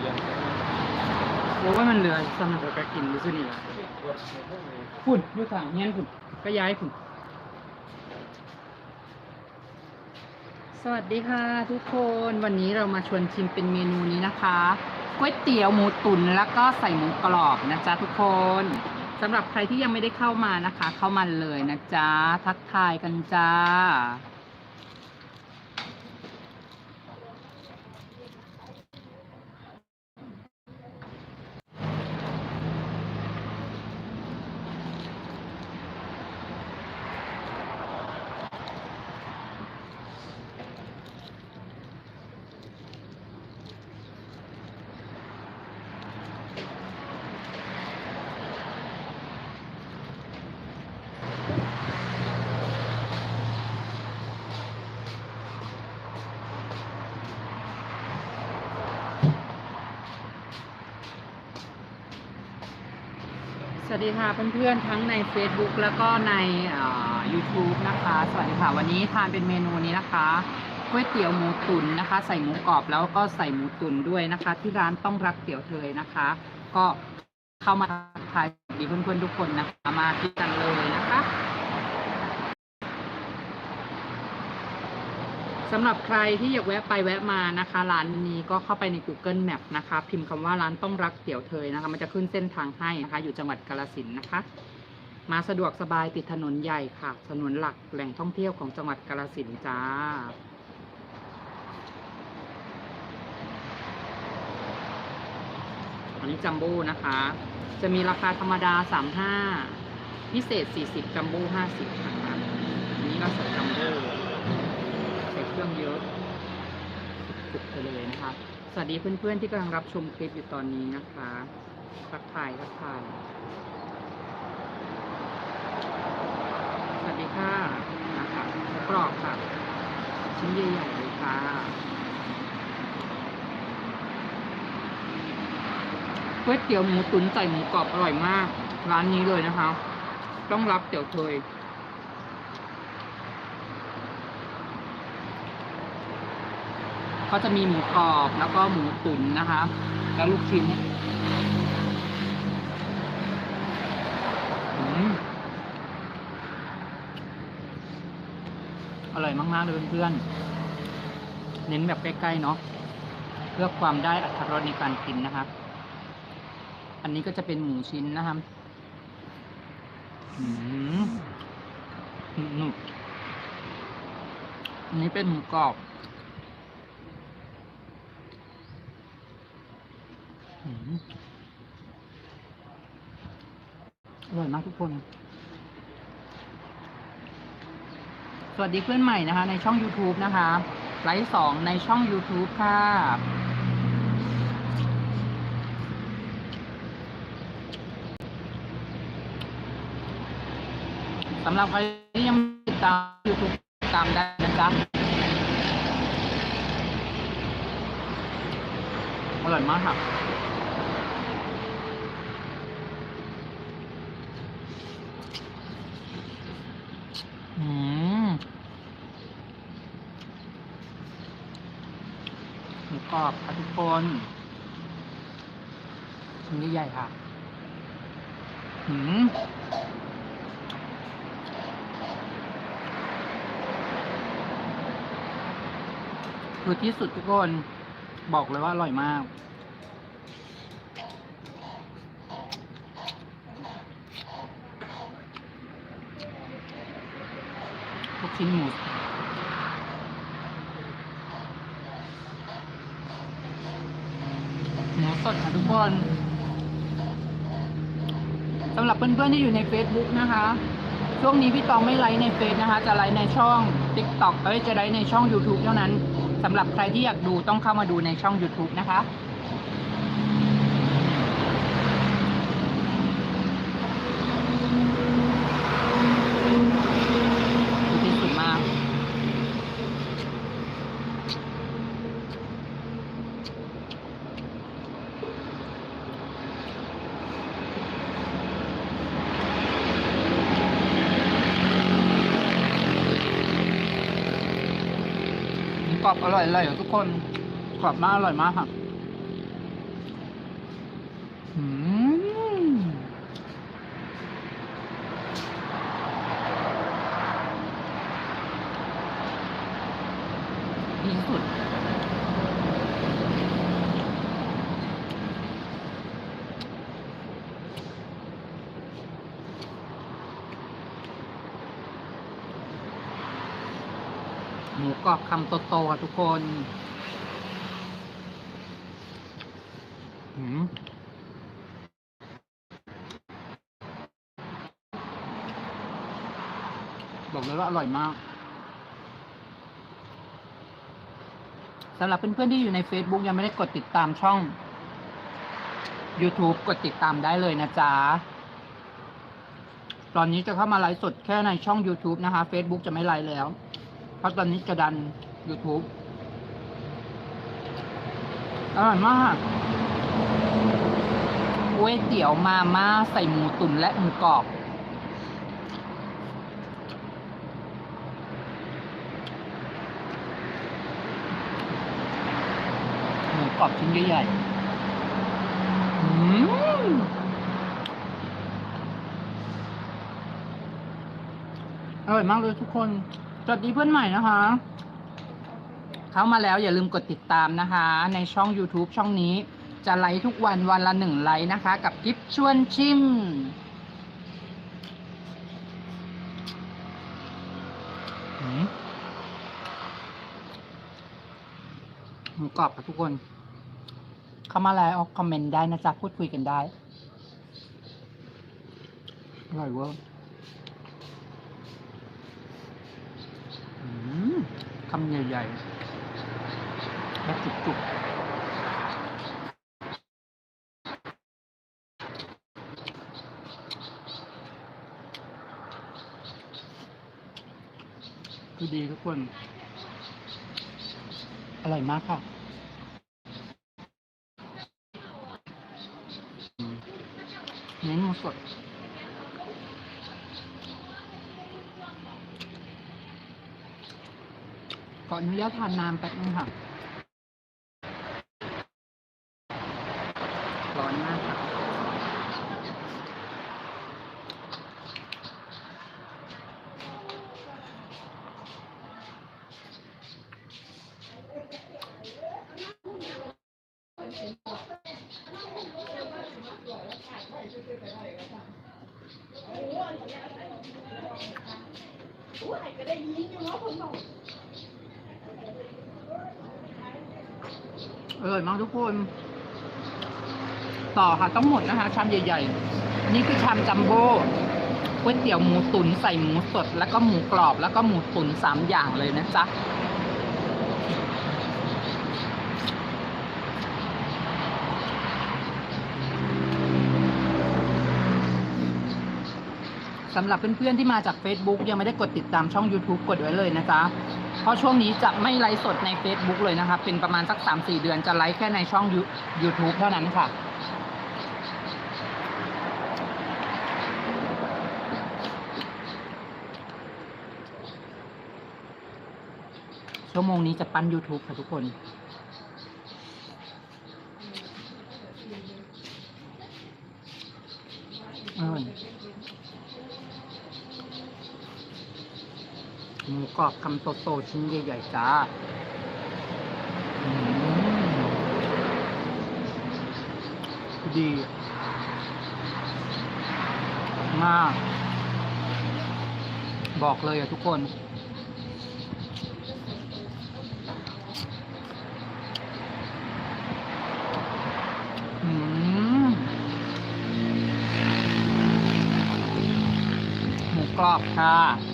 เลี้ยงโอ้ว่ามันเหลือสำหรับเรากินดูสินี่ล่ะคุณอยู่ทางเฮียนคุณก็ย้ายคุณสวัสดีค่ะทุกคนวันนี้เรามาชวนชิมเป็นเมนูนี้นะคะก๋วยเตี๋ยวหมูตุ๋นแล้วก็ใส่หมูกรอบนะจ๊ะทุกคนสำหรับใครที่ยังไม่ได้เข้ามานะคะ เข้ามาเลยนะจ๊ะทักทายกันจ้า สวัสดีค่ะเพื่อนๆทั้งใน Facebook แล้วก็ใน YouTube นะคะ สวัสดีค่ะ วันนี้ทานเป็นเมนูนี้นะคะก๋วยเตี๋ยวหมูตุ๋นนะคะ ใส่หมูกรอบแล้วก็ใส่หมูตุ๋นด้วยนะคะ ที่ร้านต้องรักเตี๋ยวเทยนะคะ ก็เข้ามาทักทายดีเพื่อนๆทุกคนนะคะมาที่กันเลยนะคะ สำหรับใครที่อยากแวะไปแวะมานะคะ ร้านนี้ก็เข้าไปใน Google Map นะคะ พิมพ์คำว่าร้านต้องรักเตี๋ยวเทยนะคะ มันจะขึ้นเส้นทางให้นะคะ อยู่จังหวัดกาฬสินนะคะ มาสะดวกสบายติดถนนใหญ่ค่ะ ถนนหลักแหล่งท่องเที่ยวของจังหวัดกาฬสินจ้าอันนี้จัมโบ้นะคะ จะมีราคาธรรมดา 35 พิเศษ 40 จัมโบ้ 50นะคะอันนี้เราใส่จัมโบ้ เครื่องเยอะสุดๆไปเลยนะคะ สวัสดีเพื่อนๆที่กำลังรับชมคลิปอยู่ตอนนี้นะคะทักทายทักทายสวัสดีค่ะนะคะกรอบค่ะ ชิ้นใหญ่ๆเลยค่ะก๋วยเตี๋ยวหมูตุ๋นใส่หมูกรอบอร่อยมาก ร้านนี้เลยนะคะ ต้องรับเตี๋ยวเคย ก็จะมีหมูกรอบแล้วก็หมูตุ๋นนะคะ แล้วลูกชิ้นอร่อยมากๆเลยเพื่อนๆ เน้นแบบใกล้ๆเนาะ เพื่อความได้อัตรสในการกินนะครับ อันนี้ก็จะเป็นหมูชิ้นนะครับอืมหนุบอันนี้เป็นหมูกรอบ อร่อยมากทุกคน สวัสดีเพื่อนใหม่นะคะ ในช่อง YouTube นะคะไลฟ์สองในช่อง YouTube ค่ะ สำหรับใครที่ยังไม่ติดตาม YouTube ติดตามได้นะจ๊ะอร่อยมากค่ะ หมูกรอบค่ะทุกคนชิ้นใหญ่ๆค่ะอืมคือที่สุดทุกคน บอกเลยว่าอร่อยมาก ชิ้นหมูหมูสดค่ะทุกคนสำหรับเพื่อนๆที่อยู่ใน Facebook นะคะ ช่วงนี้พี่ตองไม่ไลฟ์ในเฟซนะคะ จะไลฟ์ในช่อง TikTok เอ้ยจะไลฟ์ในช่อง YouTube เท่านั้นสำหรับใครที่อยากดูต้องเข้ามาดูในช่อง YouTube นะคะ อร่อยอร่อยทุกคนกรอบมากอร่อยมากค่ะอืม อบคำโตๆอะทุกคนบอกเลยว่าอร่อยมากสำหรับเพื่อนๆที่อยู่ใน Facebook ยังไม่ได้กดติดตามช่อง YouTube กดติดตามได้เลยนะจ๊ะ ตอนนี้จะเข้ามาไลฟ์สดแค่ในช่อง YouTube นะคะ Facebook จะไม่ไลฟ์แล้ว พราะตอนนี้จะดัน YouTube อร่อยมากก๋วยเตี๋ยวมาม่าใส่หมูตุ๋นและหมูกรอบ หมูกรอบชิ้นใหญ่ๆอืมอร่อยมากเลยทุกคน วัสดีเพื่อนใหม่นะคะ เข้ามาแล้วอย่าลืมกดติดตามนะคะ ในช่อง YouTube ช่องนี้จะไลฟ์ทุกวันวันละหนึ่งไลฟ์นะคะ กับกิฟชวนชิม หมูกรอบค่ะทุกคน เข้ามาแล้วคอมเมนต์ได้นะจ๊ะ พูดคุยกันได้ อร่อยเวอร์อืม คำใหญ่ๆและจุกๆคือดีทุกคน อร่อยมากค่ะอืมเนื้อหมูสด ขออนุญาตทานน้ำแป๊บนึงค่ะ ร้อนมากค่ะ อร่อยมากทุกคน ต่อค่ะต้องหมดนะคะ ชามใหญ่ ๆ อันนี้คือชามจัมโบ้ก๋วยเตี๋ยวหมูตุ๋นใส่หมูสด แล้วก็หมูกรอบ แล้วก็หมูตุ๋นสามอย่างเลยนะจ๊ะสำหรับเพื่อนๆที่มาจาก Facebook ยังไม่ได้กดติดตามช่อง YouTube กดไว้เลยนะจ๊ะ เพราะช่วงนี้จะไม่ไลฟ์สดใน Facebook เลยนะคะเป็นประมาณสัก 3-4 เดือนจะไลฟ์แค่ในช่อง YouTube เท่านั้นค่ะ ชั่วโมงนี้จะปั้น YouTube ค่ะทุกคนอร่อยหมู กรอบคำโตๆชิ้นใหญ่ๆจ้าดี มาก บอกเลยอะทุกคน อืมหมูกรอบค่ะ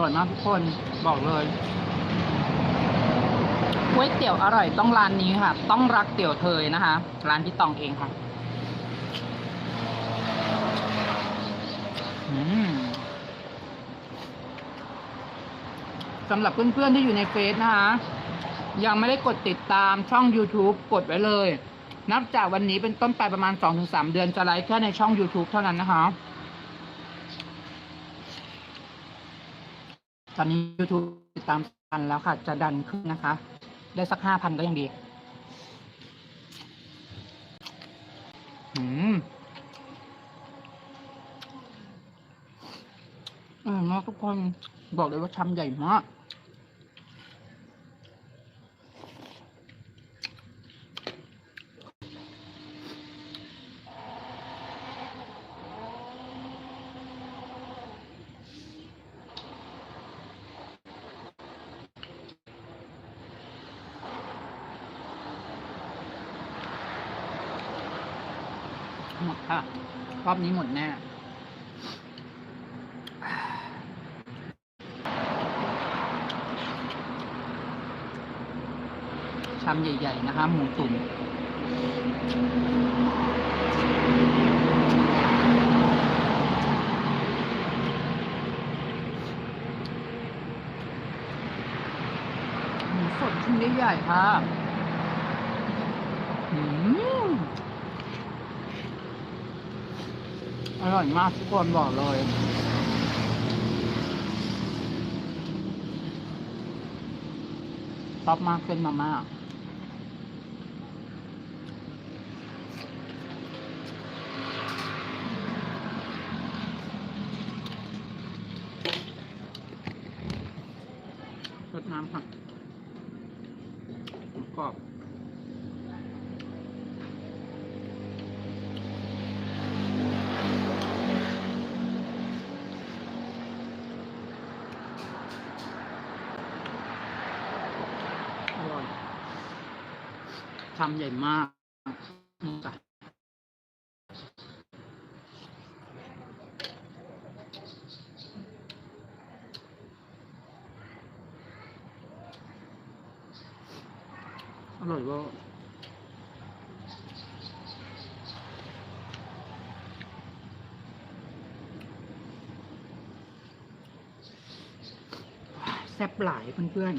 ร่อยมากทุกคนบอกเลยก๋วยเตี๋ยวอร่อยต้องร้านนี้ค่ะ ต้องรักเตี๋ยวเทยนะคะ ร้านพี่ตองเองค่ะอืมสำหรับเพื่อนๆที่อยู่ในเฟซนะคะ ยังไม่ได้กดติดตามช่อง YouTube กดไว้เลย นับจากวันนี้เป็นต้นไปประมาณ 2-3 เดือนจะไลฟ์แค่ในช่อง YouTube เท่านั้นนะคะ ตอนนี้ YouTube ติดตามพันแล้วค่ะ จะดันขึ้นนะคะ ได้สักห้าพันก็ยังดีอืมอร่อยมากทุกคน บอกเลยว่าชามใหญ่มาก หมดค่ะ รอบนี้หมดแน่ชามใหญ่ ๆ นะคะ หมูตุ๋นหมูสดชิ้นใหญ่ๆค่ะ อืม อร่อยมากทุกคนบอกเลยชอบมากเส้นมาม่าสดน้ำค่ะกรอบ ชามใหญ่มากอืมจ้ะอร่อยว่าแซ่บหลายเพื่อน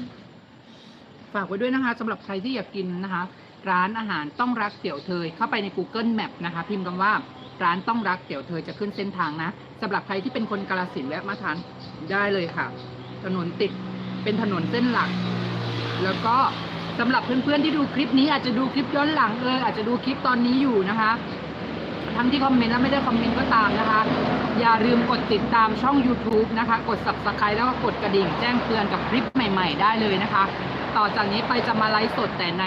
ๆ ฝากไว้ด้วยนะคะสำหรับใครที่อยากกินนะคะ ร้านอาหารต้องรักเตี๋ยวเทยเข้าไปใน Google Map นะคะ พิมพ์คำว่าร้านต้องรักเตี๋ยวเทยจะขึ้นเส้นทางนะสำหรับใครที่เป็นคนกาลสินแวะมาทานได้เลยค่ะ ถนนติดเป็นถนนเส้นหลัก แล้วก็สำหรับเพื่อนๆที่ดูคลิปนี้อาจจะดูคลิปย้อนหลังเอออาจจะดูคลิปตอนนี้อยู่นะคะ ทั้งที่คอมเมนต์และไม่ได้คอมเมนต์ก็ตามนะคะ อย่าลืมกดติดตามช่อง YouTube นะคะ กด subscribe แล้วก็กดกระดิ่งแจ้งเตือนกับคลิปใหม่ ๆ ได้เลยนะคะ ต่อจากนี้ไปจะมาไลฟ์สดแต่ใน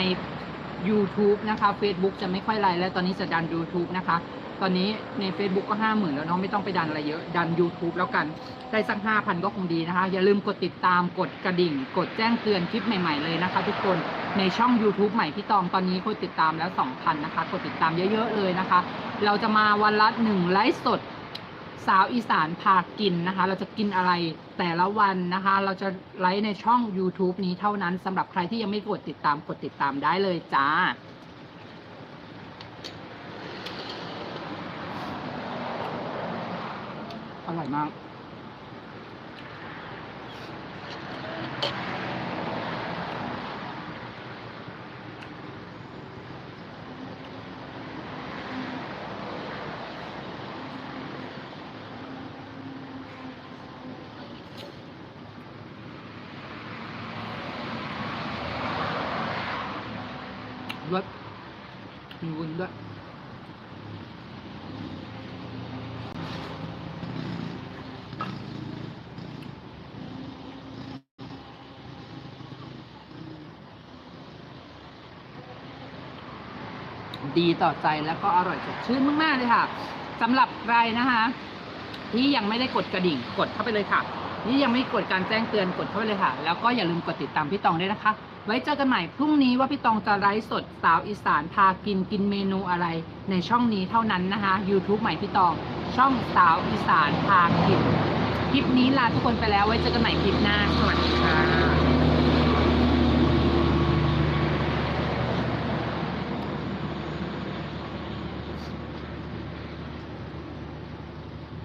YouTube นะคะ Facebook จะไม่ค่อยไลฟ์แล้วตอนนี้จะดัน YouTube นะคะ ตอนนี้ใน Facebook ก็ห้าหมื่นแล้วเนาะไม่ต้องไปดันอะไรเยอะ ดัน YouTube แล้วกัน ได้สักห้าพันก็คงดีนะคะ อย่าลืมกดติดตามกดกระดิ่ง กดแจ้งเตือนคลิปใหม่ๆเลยนะคะ ทุกคนในช่อง YouTube ใหม่พี่ตองตอนนี้คนติดตามแล้ว 2,000 นะคะ กดติดตามเยอะๆเลยนะคะ เราจะมาวันละหนึ่งไลฟ์สด สาวอีสานพากินนะคะ เราจะกินอะไรแต่ละวันนะคะ เราจะไลฟ์ในช่อง YouTube นี้เท่านั้นสำหรับใครที่ยังไม่กดติดตามกดติดตามได้เลยจ้า อร่อยมาก รสมีวุ้นด้วยดีต่อใจแล้วก็อร่อยสดชื่นมาก ๆ เลยค่ะสำหรับใครนะคะ ที่ยังไม่ได้กดกระดิ่งกดเข้าไปเลยค่ะที่ยังไม่กดการแจ้งเตือนกดเข้าไปเลยค่ะ แล้วก็อย่าลืมกดติดตามพี่ตองด้วยนะคะ ไว้เจอกันใหม่พรุ่งนี้ว่าพี่ตองจะไลฟ์สดสาวอีสานพากินกินเมนูอะไร ในช่องนี้เท่านั้นนะคะ YouTube ใหม่พี่ตองช่องสาวอีสานพากิน คลิปนี้ลาทุกคนไปแล้วไว้เจอกันใหม่คลิปหน้า สวัสดีค่ะ